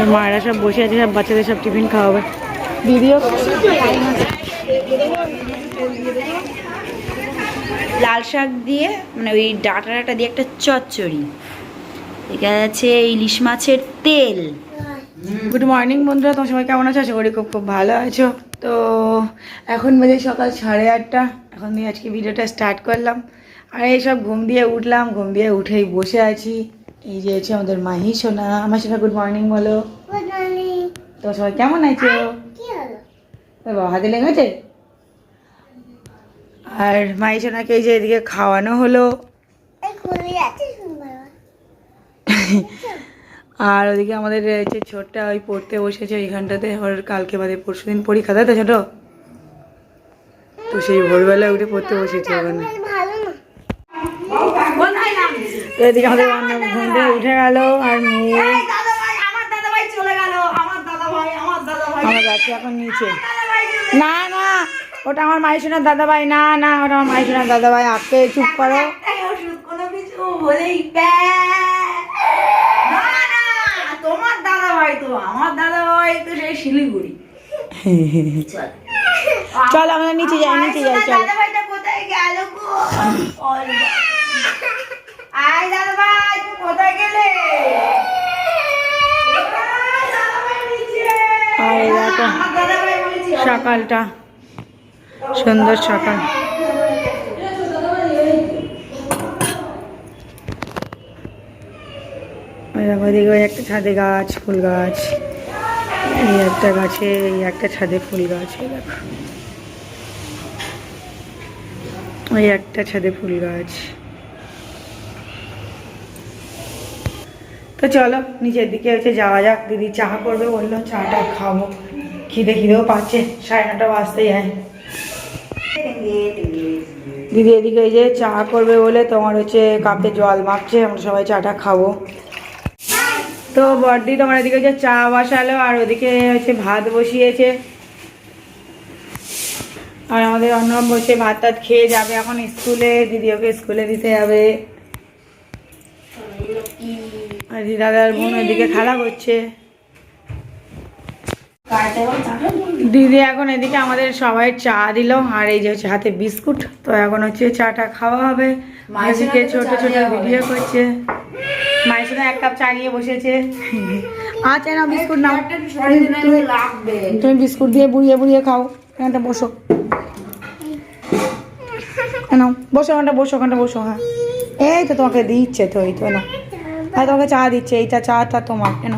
আর মায়েরা সব বসে আছে সব বাচ্চাদের সব টিফিন খাওয়াবে। দিদিও লাল শাক দিয়ে মানে ওই ডাটা ডাটা দিয়ে একটা চচ্চড়ি। এখানে আছে ইলিশ মাছের তেল। গুড মর্নিং বন্ধুরা তোমার সবাই কেমন আছো? আশা করি খুব খুব ভালো আছো। তো এখন বাজে সকাল সাড়ে আটটা। এখন দিয়ে আজকে ভিডিওটা স্টার্ট করলাম। আর এই সব ঘুম দিয়ে উঠলাম ঘুম দিয়ে উঠেই বসে আছি। এই যে হচ্ছে আমাদের মাহি সোনা আমার সোনা গুড মর্নিং বলো তো সবাই কেমন আছো তোর বাবা হাতে লেগেছে আর মাহি সোনাকে এই যে এদিকে খাওয়ানো হলো আর ওদিকে আমাদের যে ছোটটা ওই পড়তে বসেছে ওইখানটাতে ওর কালকে বাদে পরশু দিন পরীক্ষা তাই তো ছোট তো সেই ভোরবেলা উঠে পড়তে বসেছে ওখানে তো এদিকে আমাদের ঘুম থেকে উঠে গেল আর মেয়ে। আমার এখন নিচে। না না ওটা আমার মাই সোনার দাদা ভাই না না ওটা আমার মাই সোনার দাদা ভাই আপকে চুপ করো তোমার দাদা ভাই তো আমার দাদা ভাই তো সেই শিলিগুড়ি। চল। আমরা নিচে যাই নিচে যাই চল। দাদা ভাইটা কোথায় গেল গো কোথায় গেলে? আর দেখো সকালটা। সুন্দর সকাল। ওই ওইদিকে ওই একটা ছাদে গাছ ফুল গাছ। এই একটা গাছে এই একটা ছাদে ফুল গাছ দেখো। ওই একটা ছাদে ফুল গাছ। তো চলো নিচের দিকে হচ্ছে যাওয়া যাক। দিদি চা করবে, বলল, চাটা খাব। খিদে, খিদেও পাচ্ছে। সাড়ে নটা বাজতে যায় দিদি এদিকে যে চা করবে বলে তোমার হচ্ছে কাপে জল মাপছে আমরা সবাই চাটা খাব। তো বর্দি তোমার এদিকে হচ্ছে চা বসালো, আর ওদিকে হচ্ছে ভাত বসিয়েছে। আর আমাদের অন্য বসে ভাত টাত খেয়ে যাবে, এখন স্কুলে, দিদি ওকে স্কুলে দিতে যাবে। আর দিদি দাদার বোন ওইদিকে খেলা করছে। দিদি এখন এদিকে আমাদের সবাই চা দিল আর এই যে হচ্ছে হাতে বিস্কুট। তো এখন হচ্ছে চাটা খাওয়া হবে। মাঝিকে ছোট ছোট ভিডিও করছে। মায়ের সাথে এক কাপ চা নিয়ে বসেছে। আচ্ছা না বিস্কুট নাও। তুমি- তুমি বিস্কুট দিয়ে বুড়িয়ে বুড়িয়ে খাও। এখানটা বসো। নাও বসো ওখানটা বসো ওখানটা বসো হ্যাঁ। এই তো তোমাকে দিচ্ছে তো এই তো না হ্যাঁ তোমাকে চা দিচ্ছে এইটা চাটা তোমার কেন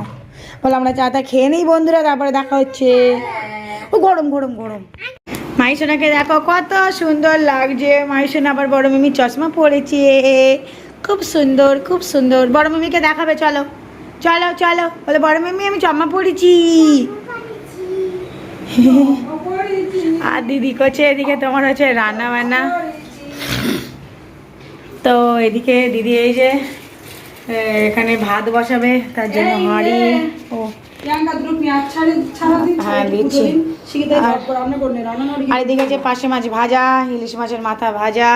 বলে, আমরা চাটা খেয়ে নিই বন্ধুরা, তারপরে দেখা হচ্ছে। ও, গরম গরম গরম। মাইসোনাকে দেখো, কত সুন্দর লাগছে। মাইসোনা আবার বড় মিমি চশমা পরেছে। খুব সুন্দর খুব সুন্দর। বড় মিমিকে দেখাবে, চলো। চলো চলো। বলে, বড় মিমি, আমি চশমা পরেছি। আর দিদি করছে, এদিকে তোমার হচ্ছে রান্না বান্না তো, এদিকে দিদি এই যে এখানে ভাত বসাবে তার জন্য হাঁড়ি ও। হ্যাঁ আর- এদিকে আছে পাশে মাছ ভাজা ইলিশ মাছের মাথা ভাজা।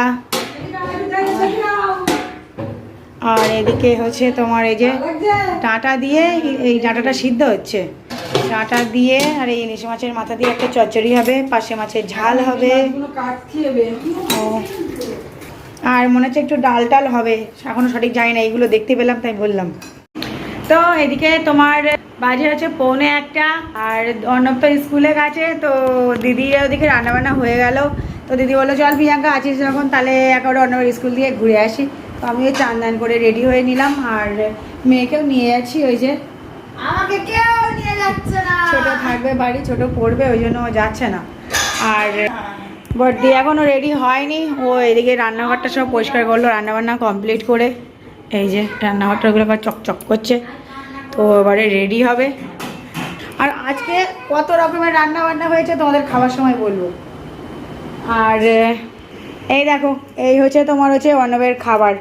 আর এদিকে হচ্ছে তোমার এই যে ডাঁটা দিয়ে এই ডাঁটাটা সিদ্ধ হচ্ছে। ডাঁটা দিয়ে আর এই ইলিশ মাছের মাথা দিয়ে একটা চচ্চড়ি হবে পাশে মাছের ঝাল হবে। ও। আর মনে হচ্ছে একটু ডাল টাল হবে এখনও সঠিক জানি না এইগুলো দেখতে পেলাম তাই বললাম। তো এদিকে তোমার বাজে হচ্ছে পৌনে একটা আর অর্ণব তো স্কুলে গেছে তো দিদি ওদিকে রান্নাবান্না হয়ে গেল। তো দিদি বলল চল প্রিয়াঙ্কা আছিস যখন তাহলে একবার অর্ণবের স্কুল দিয়ে ঘুরে আসি। তো আমি ওই চান দান করে রেডি হয়ে নিলাম আর মেয়েকেও নিয়ে যাচ্ছি ওই যে। আমাকে কেউ নিয়ে যাচ্ছে না। ছোট থাকবে বাড়ি ছোট পড়বে ওই জন্য যাচ্ছে না। আর বড্ডি এখনও রেডি হয়নি। ও এদিকে রান্নাঘরটা সব পরিষ্কার করল, রান্নাবান্না কমপ্লিট করে। এই যে রান্নাঘরটাগুলো আবার চকচক করছে। তো এবারে রেডি হবে। আর আজকে কত রকমের রান্না বান্না হয়েছে তোমাদের খাওয়ার সময় বলব? আর এই দেখো, এই হচ্ছে তোমার হচ্ছে অর্ণবের খাবার।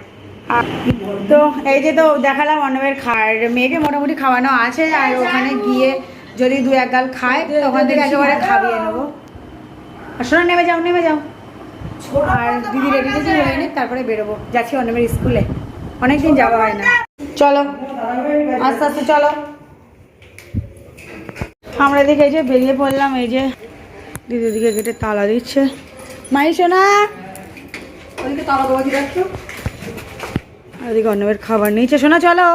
তো এই যে তো দেখালাম অর্ণবের খাবার মেয়েকে মোটামুটি খাওয়ানো আছে। আর ওখানে গিয়ে যদি দু এক গাল খায় তো ওখান থেকে একেবারে খাবিয়ে নেব। শোনো নেমে যাও নেমে যাও। আর দিদি রেডি টেডি হয়ে নিক তারপরে বেরোবো। যাচ্ছি অন্যমের স্কুলে অনেকদিন যাওয়া হয় না। চলো। আস্তে আস্তে চলো। আমরা এদিকে এই যে বেরিয়ে পড়লাম এই যে দিদি দিকে গেটে তালা দিচ্ছে। মাই সোনা! ওইদিকে তালা দেওয়া কি অন্নবের খাবার নিয়েছে শোনা চলো।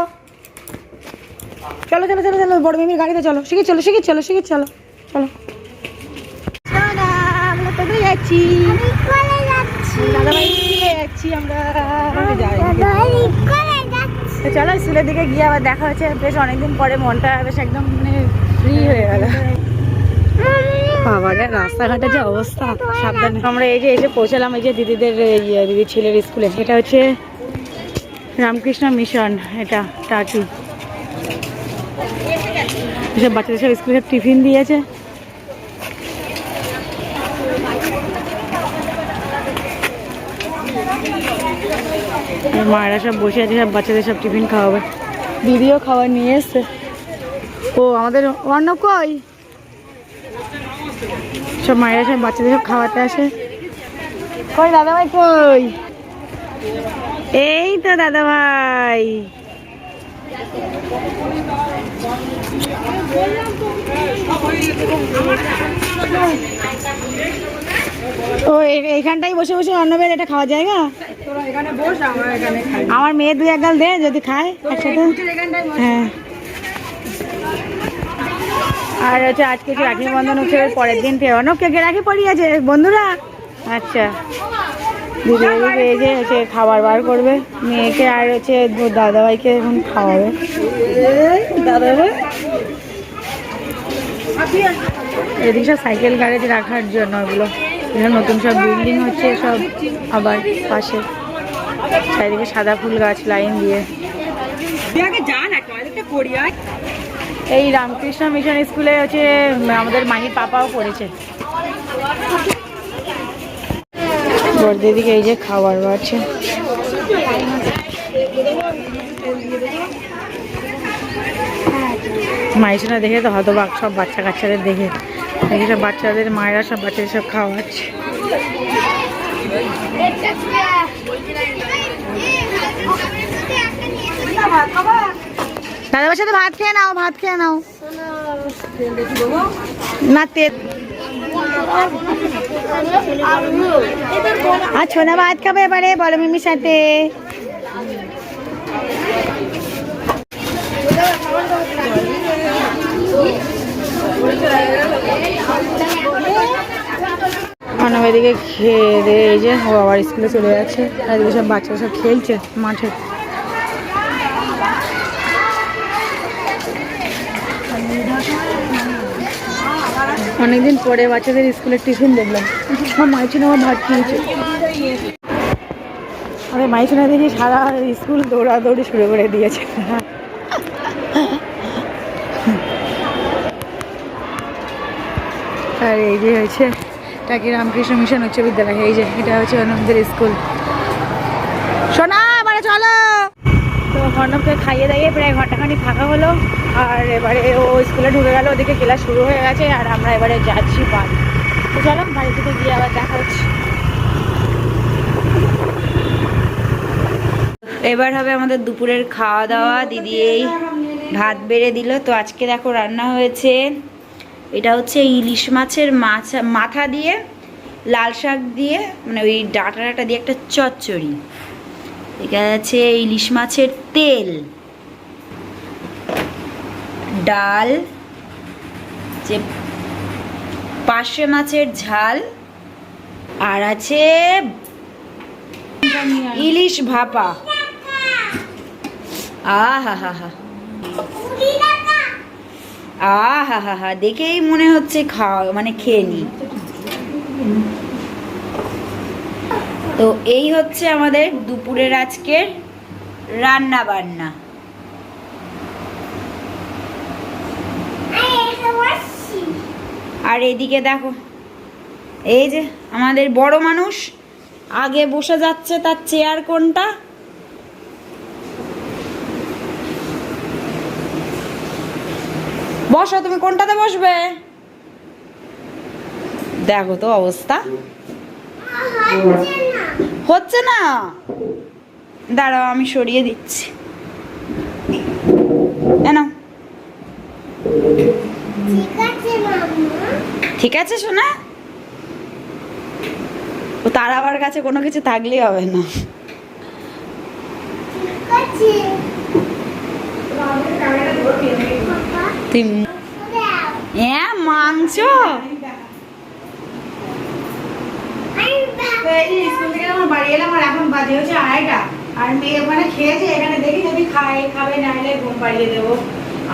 চলো চলো চলো চলো বড় মিমির গাড়িতে চলো। শিখে চলো শিখে চলো শিখে চলো। চলো। সোনা, যাচ্ছি। দাদাভাই স্কুলে যাচ্ছি আমরা। যাই। তো চলো স্কুলের দিকে গিয়ে আবার দেখা হচ্ছে। বেশ অনেকদিন পরে মনটা বেশ একদম মানে ফ্রি হয়ে গেল। বাবারে রাস্তাঘাটে যে অবস্থা সাবধানে। আমরা এই যে এসে পৌঁছালাম এই যে দিদিদের ইয়ে, দিদির ছেলের স্কুলে। এটা হচ্ছে রামকৃষ্ণ মিশন এটা এসব বাচ্চাদের সব স্কুলে সব টিফিন দিয়েছে। মায়েরা সব বসে আছে সব বাচ্চাদের সব টিফিন খাওয়াবে। দিদিও খাবার নিয়ে এসছে। ও আমাদের অর্ণব কই? সব মায়েরা সব বাচ্চাদের সব খাওয়াতে আসে। কই দাদা ভাই কই? এই তো দাদা ভাই ও এইখানটাই বসে বসে অন্নবের এটা খাওয়ার জায়গা? আমরা এখানে খাই। আমার মেয়ে দুই এক গাল দে যদি খায় একসাথে। হ্যাঁ। আর হচ্ছে আজকে যে রাখি বন্ধন উৎসবের পরের দিন থেকে অনেক কে রাখি পড়িয়েছে বন্ধুরা। আচ্ছা। দিদি এদিকে এই যে হচ্ছে খাবার বার করবে মেয়েকে আর হচ্ছে দাদাভাইকে এখন খাওয়াবে। দাদা ভাই এদিকে সব সাইকেল গ্যারেজ রাখার জন্য ওগুলো। নতুন সব বিল্ডিং হচ্ছে সব আবার পাশে চারিদিকে সাদা ফুল গাছ লাইন দিয়ে। এই রামকৃষ্ণ মিশন স্কুলে হচ্ছে আমাদের মাহির পাপাও পড়েছে। বড়দিদিকে এই যে খাবার বাড়ছে। মাইসোনা দেখে তো হতবাক সব বাচ্চা কাচ্চাদের দেখে। দেখে সব বাচ্চাদের, মায়েরা সব বাচ্চাদের সব খাওয়াচ্ছে। দাদাবার সাথে ভাত খেয়ে নাও, ভাত খেয়ে নাও। না, তেল। আর ছোনা ভাত খাবে এবারে, বলো মিমির সাথে। মানব এদিকে খেয়ে দিয়ে এই যে ও আবার স্কুলে চলে যাচ্ছে। আর এদিকে সব বাচ্চারা সব খেলছে মাঠে। অনেকদিন পরে বাচ্চাদের স্কুলের টিফিন দেখলাম। সব মাইছিল আমার ভাত খেয়েছে। আরে মাইছিল দেখি সারা স্কুল দৌড়াদৌড়ি শুরু করে দিয়েছে। আর এই যে হয়েছে, টাকি রামকৃষ্ণ মিশন উচ্চ বিদ্যালয়। এই যে, এটা হচ্ছে অনন্তদের স্কুল। শোনা চলো। তো অর্ণবকে খাইয়ে দাইয়ে প্রায় ঘন্টাখানি থাকা হলো, আর এবারে ও স্কুলে ঢুকে গেল, ওদিকে ক্লাস শুরু হয়ে গেছে, আর আমরা এবারে যাচ্ছি বাড়ি। তো চলো, বাড়ি থেকে গিয়ে আবার দেখা হচ্ছে। এবার হবে আমাদের দুপুরের খাওয়া দাওয়া। দিদি এই ভাত বেড়ে দিল। তো আজকে দেখো রান্না হয়েছে এটা হচ্ছে ইলিশ মাছের মাছা, মাথা দিয়ে, লাল শাক দিয়ে মানে ওই ডাঁটা ডাঁটা দিয়ে একটা চচ্চড়ি। এখানে আছে ইলিশ মাছের তেল। ডাল, যে পার্শে মাছের ঝাল, আর আছে ইলিশ ভাপা। আহা হা হা। আহা হা হা দেখেই মনে হচ্ছে খাওয়া মানে খেয়ে নি। তো এই হচ্ছে আমাদের দুপুরের আজকের রান্না বান্না। আর এদিকে দেখো, এই যে আমাদের বড় মানুষ আগে বসে যাচ্ছে তার চেয়ার কোনটা? বসো, তুমি কোনটাতে বসবে? দেখো তো অবস্থা। হচ্ছে না? দাঁড়াও, আমি সরিয়ে দিচ্ছি। ঠিক আছে, সোনা? ও তার আবার কাছে কোনো কিছু থাকলেই হবে না। তুই হ্যাঁ মাংস তো এই যে স্কুল থেকে আমার বাড়ি এলাম আর এখন বাজে হচ্ছে আড়াইটা। আর মেয়ে ওখানে খেয়েছে এখানে দেখি যদি খায় খাবে না হলে ঘুম পাড়িয়ে দেবো।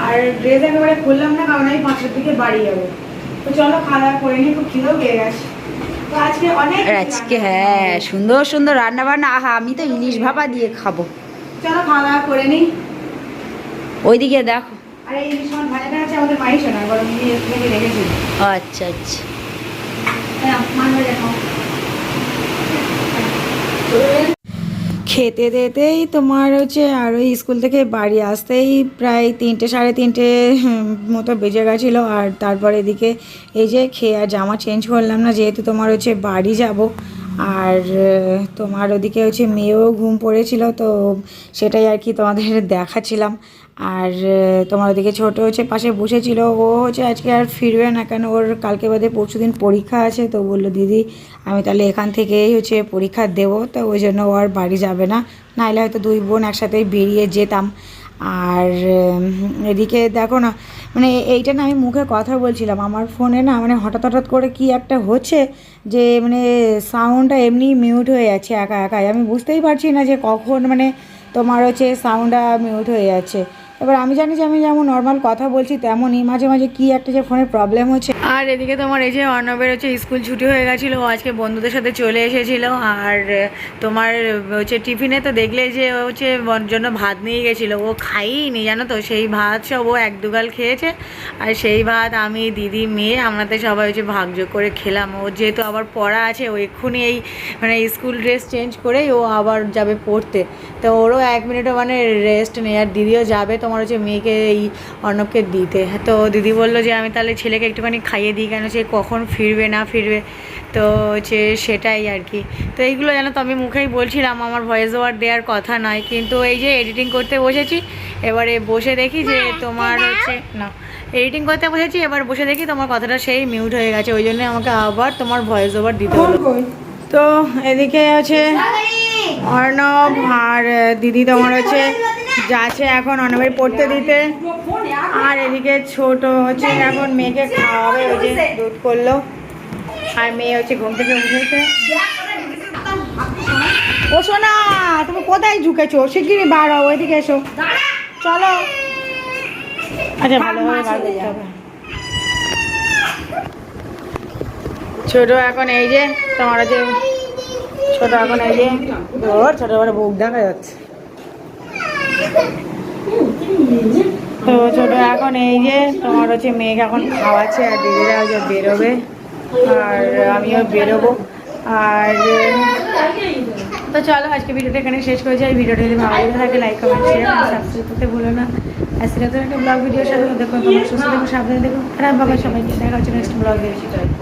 আর ড্রেস একেবারে খুললাম না কারণ আমি পাঁচটার দিকে বাড়ি যাব। তো চলো খাওয়া করে নিই খুব খিদেও পেয়ে গেছে। আজকে হ্যাঁ সুন্দর সুন্দর রান্না বান্না আহা আমি তো ইলিশ ভাপা দিয়ে খাব। চলো খাওয়া দাওয়া করে নিই। ওইদিকে দেখো। আচ্ছা আচ্ছা। হ্যাঁ, খেতে দিতেই তোমার হচ্ছে আর ওই স্কুল থেকে বাড়ি আসতেই প্রায় তিনটে সাড়ে তিনটে মতো বেজে গেছিল। আর তারপরে এদিকে এই যে খেয়ে আর জামা চেঞ্জ করলাম না যেহেতু তোমার হচ্ছে বাড়ি যাব। আর তোমার ওদিকে হচ্ছে মেয়েও ঘুম পড়েছিল তো সেটাই আর কি তোমাদের দেখাচ্ছিলাম। আর তোমার ওদিকে ছোট হচ্ছে পাশে বসেছিল, ও হচ্ছে আজকে আর ফিরবে না কেন, ওর কালকে বাদে পরশু দিন পরীক্ষা আছে, তো বলল, দিদি, আমি তাহলে এখান থেকেই হচ্ছে পরীক্ষা দেবো। তো ওই জন্য ও আর বাড়ি যাবে না। নাহলে হয়তো দুই বোন একসাথেই বেরিয়ে যেতাম। আর এদিকে দেখো না মানে এইটা না আমি মুখে কথা বলছিলাম। আমার ফোনে না মানে হঠাৎ হঠাৎ করে কি একটা হচ্ছে যে মানে সাউন্ডটা এমনি মিউট হয়ে যাচ্ছে একা, একাই। আমি বুঝতেই পারছি না যে কখন মানে তোমার হচ্ছে সাউন্ডটা মিউট হয়ে যাচ্ছে। এবার আমি জানি যে আমি যেমন নর্মাল কথা বলছি, তেমনই মাঝে মাঝে কি একটা যে ফোনের প্রবলেম হচ্ছে। আর এদিকে তোমার এই যে অর্ণবের হচ্ছে স্কুল ছুটি হয়ে গেছিল আজকে বন্ধুদের সাথে চলে এসেছিল, আর তোমার হচ্ছে টিফিনে তো দেখলে যে হচ্ছে জন্য ভাত নিয়ে গেছিল। ও খাইনি, জানো তো, সেই ভাত সব ও এক দুগাল খেয়েছে, আর সেই ভাত আমি, দিদি, মেয়ে আমাদের সবাই হচ্ছে ভাগযোগ করে খেলাম। ও যেহেতু আবার পড়া আছে, ও এক্ষুনি এই মানে স্কুল ড্রেস চেঞ্জ করেই ও আবার যাবে পড়তে। তো ওরও এক মিনিটও মানে রেস্ট নেই, আর দিদিও যাবে তোমার হচ্ছে মেয়েকে এই অর্ণবকে দিতে। তো দিদি বলল যে আমি তাহলে ছেলেকে একটুখানি খাইয়ে দিই কেন? সে কখন ফিরবে না ফিরবে? তো হচ্ছে সেটাই আর কি। তো এইগুলো জানো তো আমি মুখেই বলছিলাম আমার ভয়েস ওভার দেওয়ার কথা নয়। কিন্তু এই যে এডিটিং করতে বসেছি এবারে বসে দেখি যে তোমার হচ্ছে না এডিটিং করতে বসেছি এবার বসে দেখি তোমার কথাটা সেই মিউট হয়ে গেছে। ওই জন্য আমাকে আবার তোমার ভয়েস ওভার দিতে হলো। তো এদিকে আছে অর্ণব আর দিদি তোমার হচ্ছে যাচ্ছে এখন অর্ণবের পড়তে দিতে। আর এদিকে ছোট হচ্ছে এখন মেয়েকে খাওয়াবে ওই যে দুধ করল। আর মেয়ে হচ্ছে ঘুম থেকে উঠেছে। ও শোনা তুমি কোথায় ঝুঁকেছো? শিগগিরই বার হও ওইদিকে এসো। চলো। আচ্ছা ভালোভাবে বার করতে হবে। ছোট এখন এই যে তোমার হচ্ছে ছোট এখন এই যে। ছোট বড় বুক দেখা যাচ্ছে। তো ছোট এখন এই যে তোমার হচ্ছে মেয়েকে এখন খাওয়াচ্ছে আর দিদিরা হচ্ছে বেরোবে। আর আমিও বেরোবো। আর, তো চলো আজকে ভিডিওটা এখানে শেষ করেছি। আর ভিডিওটা যদি ভালো লেগে থাকে লাইক কমেন্ট শেয়ার সাবস্ক্রাইব করতে ভুলো না। আর সেটা তো একটা ব্লগ ভিডিওর সাথে দেখো সাবধানে দেখো খারাপ বাবা সবাইকে দেখা হচ্ছে নেক্সট ব্লগ ভিডিও